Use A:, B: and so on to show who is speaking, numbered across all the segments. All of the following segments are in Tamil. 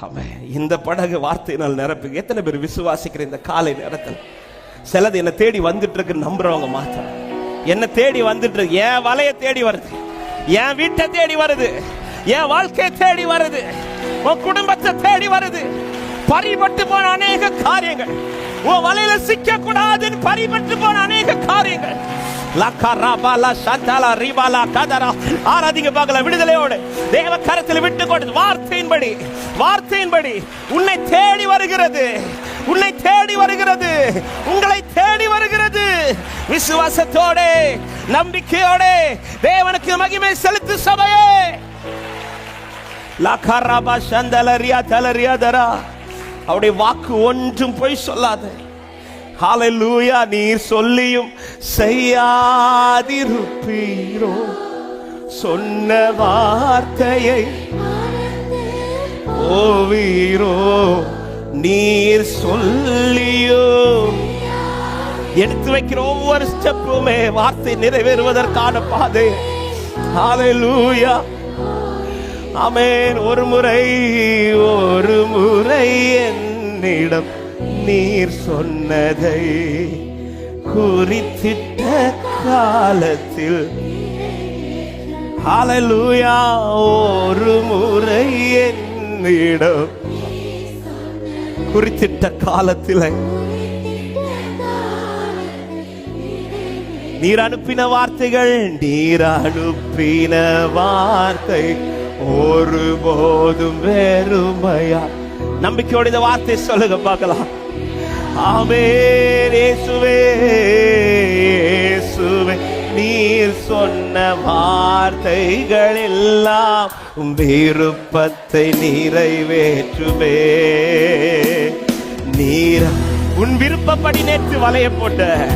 A: அவன் இந்த படகு வார்த்தையினால் நிரப்பி எத்தனை பேர் விசுவாசிக்கிற இந்த காலை நேரத்தில்? சிலது என்னை தேடி வந்துட்டு இருக்கு நம்புறவங்க மாத்திரம். என்ன தேடி வந்துட்டு இருக்கு என் வலைய தேடி வருது. என் வீட்டை தேடி வருது. என் வாழ்க்கையை தேடி வருது. உன் குடும்பத்தை தேடி வருது. பறிபட்டு போன அநேக காரியங்கள். உன் வலையில சிக்க கூடாதுன்னு பறிபட்டு போன அநேக காரியங்கள். லக்கராபாலா சந்தாலா ரீபாலா கதரா ஆராதிங்க பார்க்கல விடுதலையோடு. தேவ கரத்தில் விட்டு கொடுத்து வார்த்தையின்படி வார்த்தையின்படி. உன்னை தேடி வருகிறது. உன்னை தேடி வருகிறது. உங்களை தேடி வருகிறது. விசுவாசத்தோட நம்பிக்கையோட தேவனுக்கு மகிமை செலுத்து சபையே. லக்கராபா சந்தலரியா தலரியாதரா அவருடைய வாக்கு ஒன்றும் பொய் சொல்லாது. ஹalleluya நீர் சொல்லியும் செய்யாதிருப்பீரோ. சொன்ன வார்த்தையை ஓவீரோ. நீர் சொல்லியோ எடுத்து வைக்கிற ஒவ்வொரு ஸ்டெப்புமே வார்த்தை நிறைவேறுவதற்கான பாதை. ஹalleluya அமேன் ஒரு முறை ஒரு முறை என்னிடம் நீர் சொன்னதை குறித்திட்ட காலத்தில். அலலூயா ஒரு முறை என்னிடம். குறித்திட்ட காலத்தில். நீர் அனுப்பின வார்த்தைகள் நீர் அனுப்பின வார்த்தை ஒருபோதும் வெறுமையா. நம்பிக்கையோட இந்த வார்த்தை சொல்லுங்க பார்க்கலாம். ஆமென் இயேசுவே இயேசுவே நீர் சொன்ன வார்த்தைகள் எல்லாம் விருப்பத்தை நிறைவேற்றுமே. நீர் உன் விருப்பப்படி நேற்று வலைய போட்ட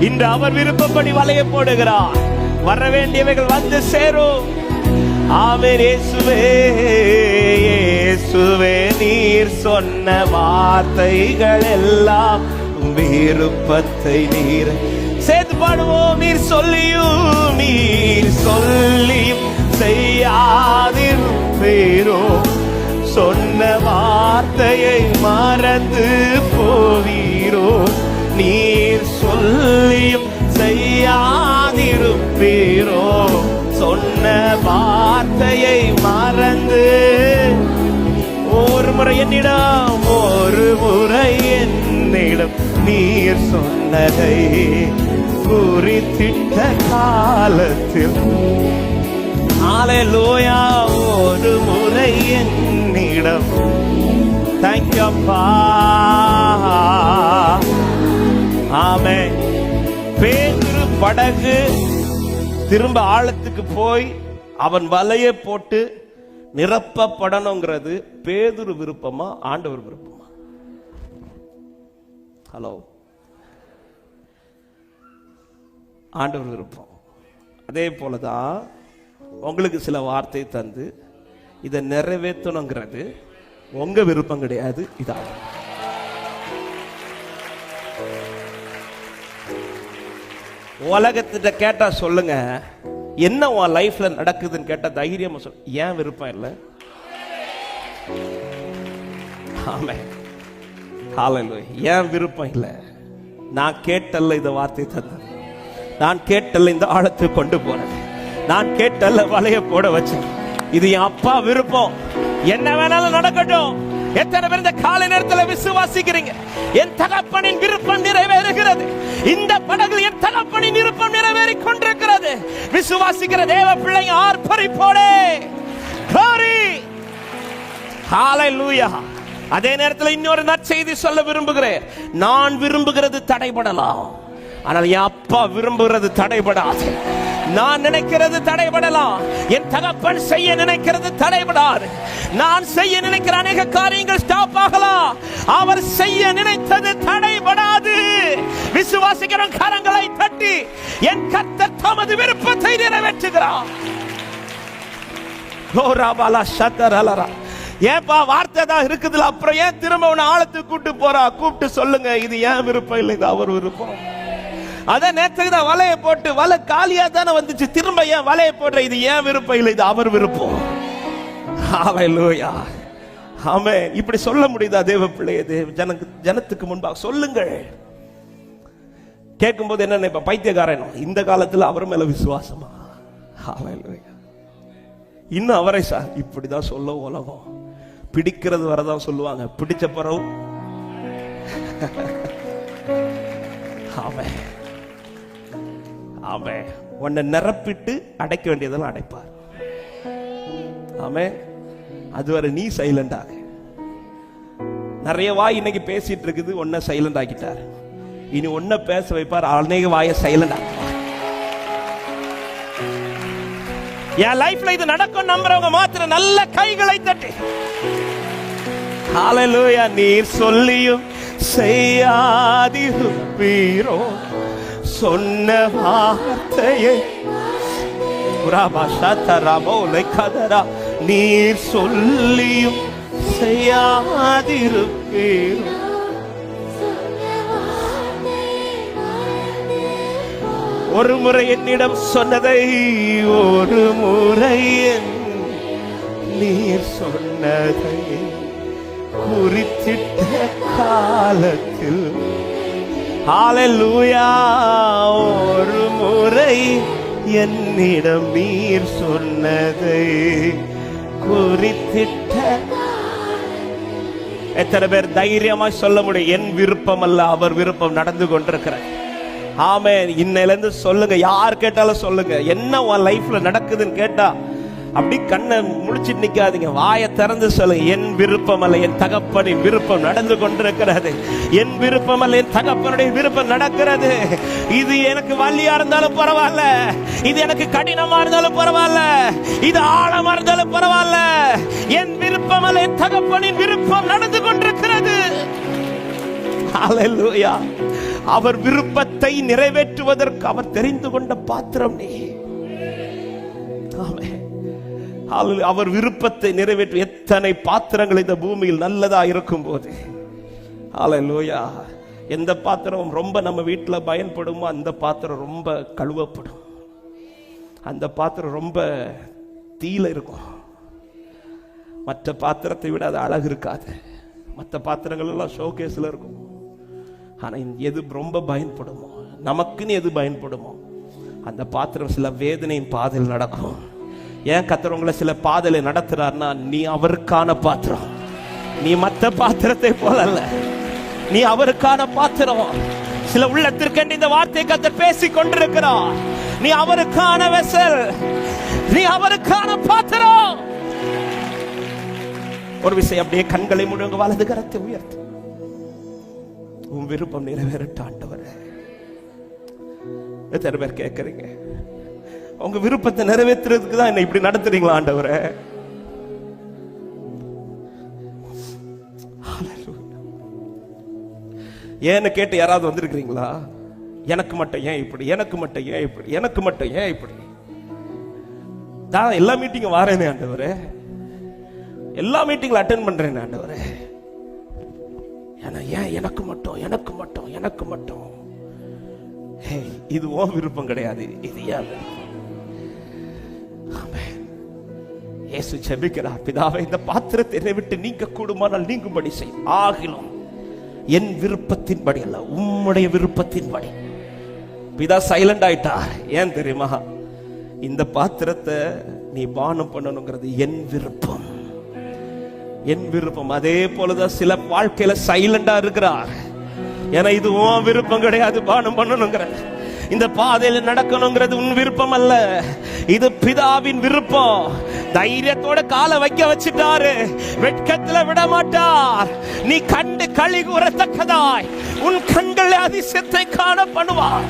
A: இன்று அவர் விருப்பப்படி வலைய போடுகிறார். வர வேண்டியவைகள் வந்து சேரும். ஆமென் இயேசுவே இயேசுவே நீர் சொன்ன வார்த்தைகள் எல்லாம் விருப்பத்தை நீர் சேர்த்து பாடுவோம். நீர் சொல்லியும் நீர் சொல்லியும் செய்யாதிருப்பீரோ சொன்ன வார்த்தையை மறந்து போவீரோ. நீர் சொல்லியும் செய்யாதிருப்பீரோ சொன்ன வார்த்தையை மறந்து முறை என்னிடம் ஒரு முறை என்னிடம் நீர் சொன்னதை குறித்திட்ட காலத்தில். ஹalleluya ஒரு முறை என்னிடம் தங்கப்பா ஆமே பேதுரு படகு திரும்ப ஆழத்துக்கு போய் அவன் வலையை போட்டு நிரப்பப்படணுங்கிறது பேதுரு விருப்பமா ஆண்டவர் விருப்பமா? ஹலோ ஆண்டவர் விருப்பம். அதே போலதான் உங்களுக்கு சில வார்த்தை தந்து இதை நிறைவேற்றணுங்கிறது உங்க விருப்பம் கிடையாது இதான். உலகத்திட்ட கேட்டா சொல்லுங்க. என்ன உன் லைஃப்ல நடக்குதுன்னு கேட்ட தைரியமா சொல். ஏன் விருப்பம் இல்லை? ஆமே ஏன் விருப்பம் இல்லை? நான் கேட்டல்ல இந்த வார்த்தை தந்தேன். நான் கேட்டல்ல இந்த ஆழத்தை கொண்டு போனேன். நான் கேட்டல்ல வலைய போட வச்சேன். இது என் அப்பா விருப்பம். என்ன வேணாலும் நடக்கட்டும். எத்தனை பேர் இந்த காலை நேரத்தில் விசுவாசிக்கிறீங்க? என் தகப்பனின் விருப்பம் நிறைவேறுகிறது. இந்த படகுல என் தகப்பனின் விருப்பம் நிறைவேறி கொண்டிருக்கிறது. விசுவாசிக்கிற தேவ பிள்ளை ஆர்ப்பரிப்போடே. Glory! லூயா அதே நேரத்தில் இன்னொரு நற்செய்தி சொல்ல விரும்புகிறேன். நான் விரும்புகிறது தடைபடலாம். ஆனால் என் அப்பா விரும்புகிறது தடைபடாது. நான் நினைக்கிறது தடைபடலாம் என் தகப்பன் செய்ய நினைக்கிறது தடைபடாது. நான் செய்ய நினைக்கிற அநேக காரியங்கள் ஸ்டாப் ஆகலாம் அவர் செய்ய நினைத்தது தடைபடாது. விசுவாசிக்கிற கரங்களை தட்டி என் கத்த தமது விருப்பத்தை நிறைவேற்றுகிறார். கோராபாலா ஏன்பா வார்த்தை தான் இருக்குதுல? அப்புறம் ஏன் திரும்ப உன ஆழத்துக்கு கூட்டு போறா? கூப்பிட்டு சொல்லுங்க இது ஏன் விருப்பம் இல்லை இது அவர் விருப்பம். அதான் நேற்றுக்கு தான் வலையை போட்டு வலை காலியா தானே வந்துச்சு. திரும்ப ஏன் வலையை போடுற? இது ஏன் விருப்பம்? இல்லை இது அவர் விருப்பம். ஹalleluya ஆமே இப்படி சொல்ல முடியுதா தேவ பிள்ளைய? தேவ ஜனக்கு ஜனத்துக்கு முன்பாக சொல்லுங்கள். கேட்கும்போது என்ன நினைப்ப பைத்தியக்காரன்? இந்த காலத்துல அவர் மேல விசுவாசமா? ஹalleluya. இன்னும் அவரை சார் இப்படிதான் சொல்ல உலகம். பிடிக்கிறது வரதான் சொல்லுவாங்க. பிடிச்ச பிறகு. ஆமே ஆமே உன்னை நிரப்பிட்டு அடைக்க வேண்டியதெல்லாம் அடைப்பார். ஆமே அதுவரை நீ சைலண்ட் ஆக. நிறைய வாய் இன்னைக்கு பேசிட்டு இருக்குது ஒன்ன சைலண்ட் ஆக்கிட்டார். இனி ஒன்ன பேச வைப்பார் அநேக வாயை சைலண்ட் ஆக்குவார். என் லைஃப்ல இது நடக்கும் நம்புறவங்க மாத்திரம் நல்ல கைகளை தட்டி. ஹalleluya நீர் சொல்லியும் செய்யாதிருப்பீரோ. சொன்ன வார்த்தையை கதரா நீர் சொல்லியும் செய்யாதிருப்பீர். ஒரு முறை என்னிடம் சொன்னதை ஒரு முறை நீர் சொன்னதை குறித்திட்ட காலத்தில் ஹalleluya ஒரு முறை என்னிடம் நீர் சொன்னதை குறித்திட்ட எத்தனை பேர் தைரியமா சொல்ல முடியும்? என் விருப்பம் அல்ல அவர் விருப்பம் நடந்து கொண்டிருக்கிறார். ஆமே இன்னையிலேருந்து சொல்லுங்க. யார் கேட்டாலும் சொல்லுங்க. என்ன உன் லைஃப்ல நடக்குதுன்னு கேட்டா அப்படி கண்ணை முடிச்சிட்டு நிக்காதீங்க. வாயை திறந்து சொல்லுங்க என் விருப்பம் அல்ல என் தகப்பனின் விருப்பம் நடந்து கொண்டிருக்கிறது. என் விருப்பம் அல்ல என் தகப்பனுடைய விருப்பம் நடக்கிறது. இது எனக்கு வள்ளியா இருந்தாலும் பரவாயில்ல. இது எனக்கு கடினமா இருந்தாலும் பரவாயில்ல. இது ஆழமா இருந்தாலும் பரவாயில்ல. என் விருப்பம் அல்ல என் தகப்பனின் விருப்பம் நடந்து கொண்டிருக்கிறது. அவர் விருப்பத்தை நிறைவேற்றுவதற்கு அவர் தெரிந்து கொண்ட பாத்திரம் நீ. அவர் விருப்பத்தை நிறைவேற்ற எத்தனை பாத்திரங்கள் இந்த பூமியில் நல்லதா இருக்கும் போது லோயா எந்த பாத்திரம் ரொம்ப நம்ம வீட்டில் பயன்படுமோ அந்த பாத்திரம் ரொம்ப கழுவப்படும். அந்த பாத்திரம் ரொம்ப தீல இருக்கும். மற்ற பாத்திரத்தை விட அது அழகு இருக்காது. மற்ற பாத்திரங்கள் எல்லாம் ஷோகேஸில் இருக்கும். ஆனால் எது ரொம்ப பயன்படுமோ நமக்குன்னு எது பயன்படுமோ அந்த பாத்திரம் சில வேதனையின் பாதையில் நடக்கும். ஏன் கத்துறவங்களை சில பாதையில நடத்துறாருன்னா நீ அவருக்கான பாத்திரம். நீ மற்ற பாத்திரத்தை போலல்ல நீ அவருக்கான பாத்திரம். சில உள்ளத்திற்கு இந்த வார்த்தை கத்தர் பேசி கொண்டிருக்கிறார். நீ அவருக்கான வெசல் நீ அவருக்கான பாத்திரம். ஒரு விஷயம் அப்படியே கண்களை முழுங்க வலது கரத்தை உயர்த்து. உன் விருப்பம் நிறைவேறட்ட ஆண்டவர். எத்தனை பேர் கேட்கறீங்க? உங்க விருப்பத்தை நிறைவேற்றுறதுக்கு தான் என்ன இப்படி நடத்துறீங்களா ஆண்டவரே? ஏன்னு கேட்டு யாராவது வந்திருக்கிறீங்களா? எனக்கு மட்டும் ஏன் இப்படி? எனக்கு மட்டும் ஏன் இப்படி? எனக்கு மட்டும் ஏன் இப்படி? நான் எல்லா மீட்டிங்கும் வாரேனே ஆண்டவரே. எல்லா மீட்டிங்ல அட்டென்ட் பண்றேன் ஆண்டவரே. ஏன்னா ஏன் எனக்கு மட்டும்? எனக்கு மட்டும்? எனக்கு மட்டும்? ஹே, இது ஓ விருப்பம் கிடையாது. இது ஏன் விருப்பம். இயேசு ஜெபிக்கிறார் பிதாவை இந்த பாத்திரத்தை விட்டு நீங்க கூடுமானால் நீங்கும்படி செய். ஆகிலும் என் விருப்பத்தின்படி அல்ல உம்முடைய விருப்பத்தின்படி. பிதா சைலண்ட் ஆயிட்டார். ஏன் தெரியுமா? இந்த பாத்திரத்தை நீ பானம் பண்ணணுங்கிறது என் விருப்பம். என் விருப்பம். அதே போலதான் சில வாழ்க்கையில சைலண்டா இருக்கிறார். ஏன்னா இது உன் விருப்பம் கிடையாது பானம் பண்ணணுங்கிற இந்த பாதையில் நடக்கணுங்கிறது உன் விருப்பம் அல்ல இது பிதாவின் விருப்பம். தைரியத்தோட காலை வைக்க வச்சிட்டாரு. வெட்கத்துல விட மாட்டார். நீ கண்டு களி கூறத்தக்கதாய். உன் கண்கள் அதிசயத்தை காண பண்ணுவார்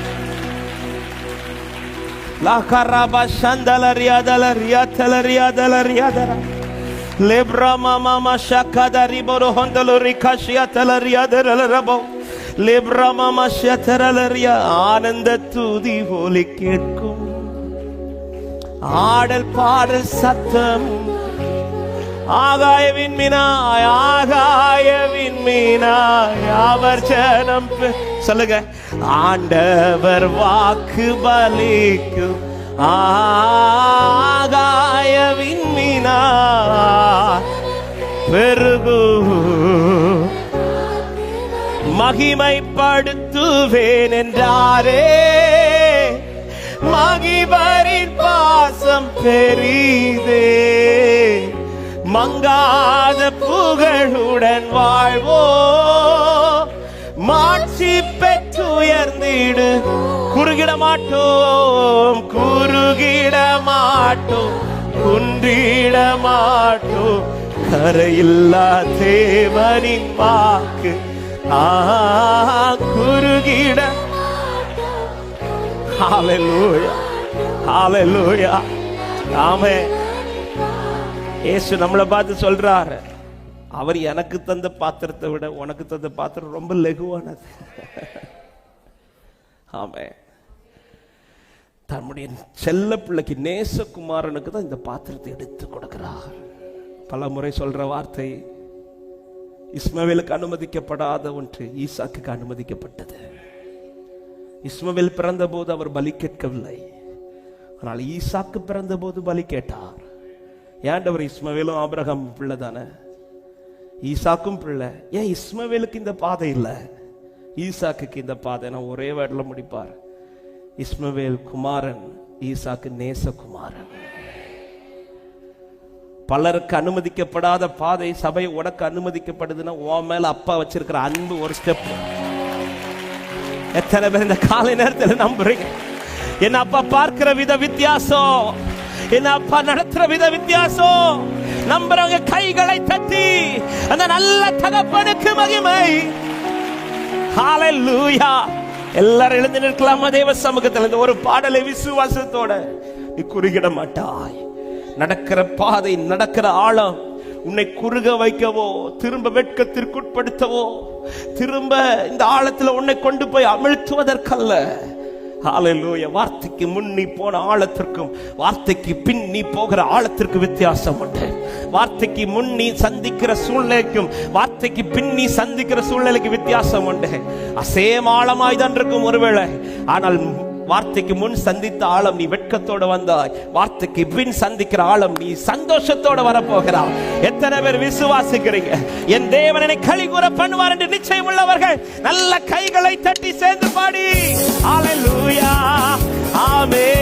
A: லாகராபா சந்தலரியா தலரியா தலரியா தலரியா தலரியா Lebra mama mashakada riboro hondolo rikashia talaria derelabo. ஆனந்த தூதி போலி கேட்கும் ஆடல் பாடல் சத்தம் ஆகாய மீனாய் ஆகாய மீனாய் அவர் ஜனம் சொல்லுங்க ஆண்டவர் வாக்கு பலிக்கும் ஆகாய மீனாய் பெருகு மகிமைப்படுத்துவேன் என்றாரே மகிபரின் பாசம் பெரிதே. மங்காத புகழுடன் வாழ்வோ. மாட்சி பெற்றுயர்ந்திடு. குறுகிட மாட்டோம் குறுகிட மாட்டோம் குன்றிட மாட்டோம் கரையில்லா தேவனின் வாக்கு. ஆ குறுகிட. ஹalleluya ஹalleluya ஆமே. இயேசு நம்மளை பார்த்து சொல்றாரு. அவர் எனக்கு தந்த பாத்திரத்தை விட உனக்கு தந்த பாத்திரம் ரொம்ப லெகுவானது. ஆமே. தன்னுடைய செல்ல பிள்ளைக்கு நேசகுமாரனுக்கு தான் இந்த பாத்திரத்தை எடுத்து கொடுக்கிறார். பல முறை சொல்ற வார்த்தை இஸ்மவேலுக்கு அனுமதிக்கப்படாத ஒன்று ஈசாக்குக்கு அனுமதிக்கப்பட்டது. இஸ்மவேல் பிறந்த போது அவர் பலி கேட்கவில்லை. ஆனால் ஈசாக்கு பிறந்த போது பலி கேட்டார். ஏண்டவர் இஸ்மவேலும் ஆபிரகம் பிள்ளை தானே? ஈசாக்கும் பிள்ளை. ஏன் இஸ்மவேலுக்கு இந்த பாதை இல்லை? ஈசாக்குக்கு இந்த பாதை. நான் ஒரே வேர்டில் முடிப்பார். இஸ்மவேல் குமாரன் ஈசாக்கு நேசகுமாரன். பலருக்கு அனுமதிக்கப்படாத பாதை சபை உனக்கு அனுமதிக்கப்படுதுன்னா உன் மேல அப்பா வச்சிருக்கிற அன்பு ஒரு ஸ்டெப் எத்தனை பேர் இந்த காலை நேரத்தில் நம்புறீங்க? என்ன அப்பா பார்க்கிற வித வித்தியாசம். என்ன அப்பா நடத்துற வித வித்தியாசம். நம்புறவங்க கைகளை தட்டி அந்த நல்ல தகப்பனுக்கு மகிமை. ஹalleluya எல்லாரும் எழுந்து நிற்கலாமா? தேவ சமூகத்தில் இந்த ஒரு பாடலை விசுவாசத்தோட நீ குறுகிட மாட்டாய். நடக்கிற பாதை நடக்கிற ஆழம் உன்னை குறுக வைக்கவோ திரும்ப வெட்கத்திற்குட்படுத்தவோ திரும்ப இந்த ஆழத்துல உன்னை கொண்டு போய் அமிழ்த்துவதற்கல்ல. ஹalleluya வார்த்தைக்கு முன் நீ போன ஆழத்திற்கும் வார்த்தைக்கு பின் நீ போகிற ஆழத்திற்கு வித்தியாசம் உண்டு. வார்த்தைக்கு முன் நீ சந்திக்கிற சூழ்நிலைக்கும் வார்த்தைக்கு பின் நீ சந்திக்கிற சூழ்நிலைக்கு வித்தியாசம் உண்டு. அசேம் ஆழமாய் தான் இருக்கும் ஒருவேளை. ஆனால் வார்த்தைக்கு முன் சந்தித்த ஆழம் நீ வெட்கத்தோட வந்தாய். வார்த்தைக்கு பின் சந்திக்கிற ஆழம் நீ சந்தோஷத்தோட வரப்போகிறாய். எத்தனை பேர் விசுவாசிக்கிறீங்க? என் தேவனை கழி கூற பண்ணுவார் என்று நிச்சயம் உள்ளவர்கள். நல்ல கைகளை தட்டி சேர்ந்து பாடி. ஹalleluya ஆமே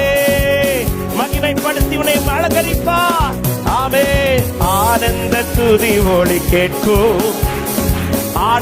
A: மகிமைப்படுத்தி உன்னை அலங்கரிப்பார். ஆமே ஆனந்த துதி ஒளி கேட்கும். ஆ-